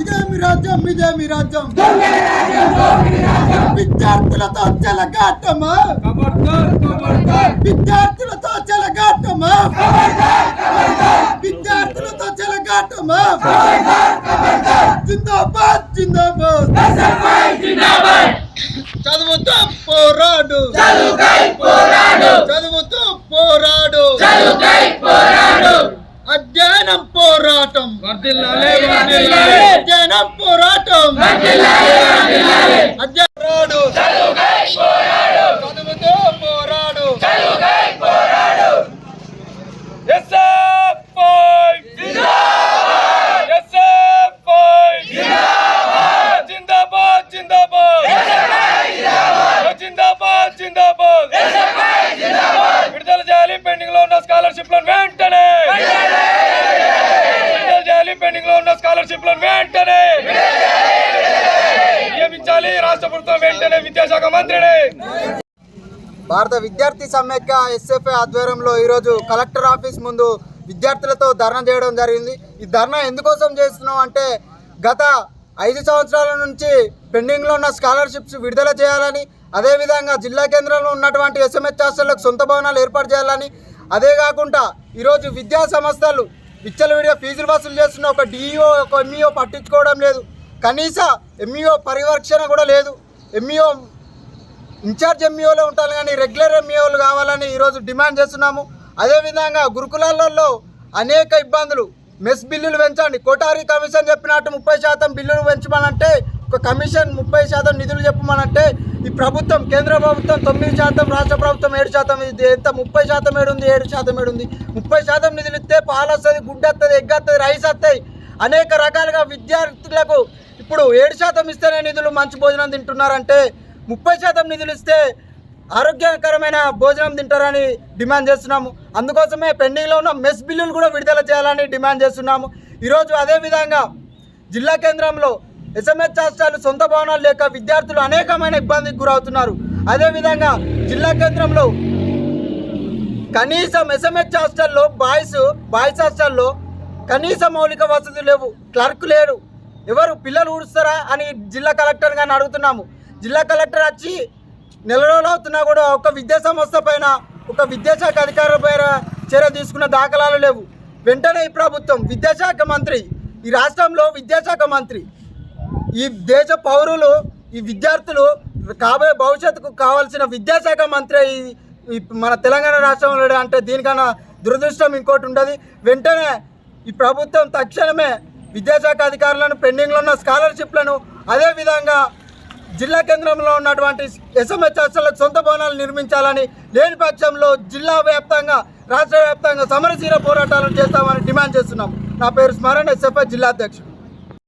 ఇదేమి రాజ్యం ఇదేమి రాజ్యం. విద్యార్థులతో చెలగాటమా విద్యార్థులతో చెలగాటమా విద్యార్థులతో చెలగాటమా జిందాబాద్ జిందాబాద్. చదువుతూ పోరాడు. చదువుతూ పోరాడు. అధ్యయనం పోరాటం. అధ్యయనం పోరాటం పోరాడు. చదువుతూ పోరాడు జిందాబాద్. జిందాబాద్. జిందాబాద్. వెంటనే! నియమించాలి రాష్ట్ర ప్రభుత్వం వెంటనే విద్యాశాఖ మంత్రిని! భారత విద్యార్థి సమ్మెక్క ఎస్ఎఫ్ఐ ఆధ్వర్యంలో ఈరోజు కలెక్టర్ ఆఫీస్ ముందు విద్యార్థులతో ధర్నా చేయడం జరిగింది. ఈ ధర్నా ఎందుకోసం చేస్తున్నాం అంటే గత ఐదు సంవత్సరాల నుంచి పెండింగ్లో ఉన్న స్కాలర్షిప్స్ విడుదల చేయాలని అదేవిధంగా జిల్లా కేంద్రంలో ఉన్నటువంటి ఎస్ఎంహెచ్ హాస్టళ్ళకు సొంత భవనాలు ఏర్పాటు చేయాలని అదే కాకుండా ఈరోజు విద్యా సంస్థలు విచ్చలవిడిగా ఫీజులు వసూలు చేస్తున్న ఒక డిఈఓ ఒక ఎంఈఓ పట్టించుకోవడం లేదు. కనీస ఎంఈఓ పరిరక్షణ కూడా లేదు. ఎంఈఓ ఇన్ఛార్జ్ ఎంఈఓలో ఉంటారు కానీ రెగ్యులర్ ఎంఈఓలు కావాలని ఈరోజు డిమాండ్ చేస్తున్నాము. అదేవిధంగా గురుకులాలలో అనేక ఇబ్బందులు. మెస్ బిల్లులు పెంచండి. కోటారి కమిషన్ చెప్పినట్టు ముప్పై శాతం బిల్లులు పెంచమనంటే ఒక కమిషన్ ముప్పై శాతం నిధులు చెప్పమనంటే ఈ ప్రభుత్వం కేంద్ర ప్రభుత్వం తొమ్మిది శాతం రాష్ట్ర ప్రభుత్వం ఏడు శాతం ఇది. ఎంత? ముప్పై శాతం ఏడుంది ఏడు శాతం ఏడుంది. ముప్పై శాతం నిధులు ఇస్తే పాలు వస్తుంది గుడ్డ వస్తుంది ఎగ్ వస్తుంది రైస్ వస్తాయి. అనేక రకాలుగా విద్యార్థులకు ఇప్పుడు ఏడు శాతం ఇస్తేనే నిధులు మంచి భోజనం తింటున్నారంటే ముప్పై శాతం నిధులు ఇస్తే ఆరోగ్యకరమైన భోజనం తింటారని డిమాండ్ చేస్తున్నాము. అందుకోసమే పెండింగ్లో ఉన్న మెస్ బిల్లులు కూడా విడుదల చేయాలని డిమాండ్ చేస్తున్నాము. ఈరోజు అదేవిధంగా జిల్లా కేంద్రంలో ఎస్ఎంఎస్ హాస్టల్ సొంత భవనాలు లేక విద్యార్థులు అనేకమైన ఇబ్బందికి గురవుతున్నారు. అదేవిధంగా జిల్లా కేంద్రంలో కనీసం ఎస్ఎంహెచ్ హాస్టల్లో బాయ్స్ బాయ్స్ హాస్టల్లో కనీస మౌలిక వసతులు లేవు. క్లర్క్ లేరు ఎవరు పిల్లలు ఊడుస్తారా అని జిల్లా కలెక్టర్ గారిని అడుగుతున్నాము. జిల్లా కలెక్టర్ వచ్చి నెల రోజులు అవుతున్నా కూడా ఒక విద్యా సంస్థ పైన ఒక విద్యాశాఖ అధికారుల పైన చర్య తీసుకున్న దాఖలాలు లేవు. వెంటనే ఈ ప్రభుత్వం విద్యాశాఖ మంత్రి ఈ రాష్ట్రంలో విద్యాశాఖ మంత్రి ఈ దేశ పౌరులు ఈ విద్యార్థులు కాబోయే భవిష్యత్తుకు కావాల్సిన విద్యాశాఖ మంత్రి మన తెలంగాణ రాష్ట్రంలో అంటే దీనికన్నా దురదృష్టం ఇంకోటి ఉండదు. వెంటనే ఈ ప్రభుత్వం తక్షణమే విద్యాశాఖ అధికారులను పెండింగ్లో ఉన్న స్కాలర్షిప్లను అదేవిధంగా జిల్లా కేంద్రంలో ఉన్నటువంటి ఎస్ఎంహెచ్ హాస్టళ్ళకు సొంత భవనాలు నిర్మించాలని లేని పక్షంలో జిల్లా వ్యాప్తంగా రాష్ట్ర వ్యాప్తంగా సమరశీల పోరాటాలు చేస్తామని డిమాండ్ చేస్తున్నాం. నా పేరు స్మరణ ఎస్ఎఫ్ఐ జిల్లా అధ్యక్షుడు.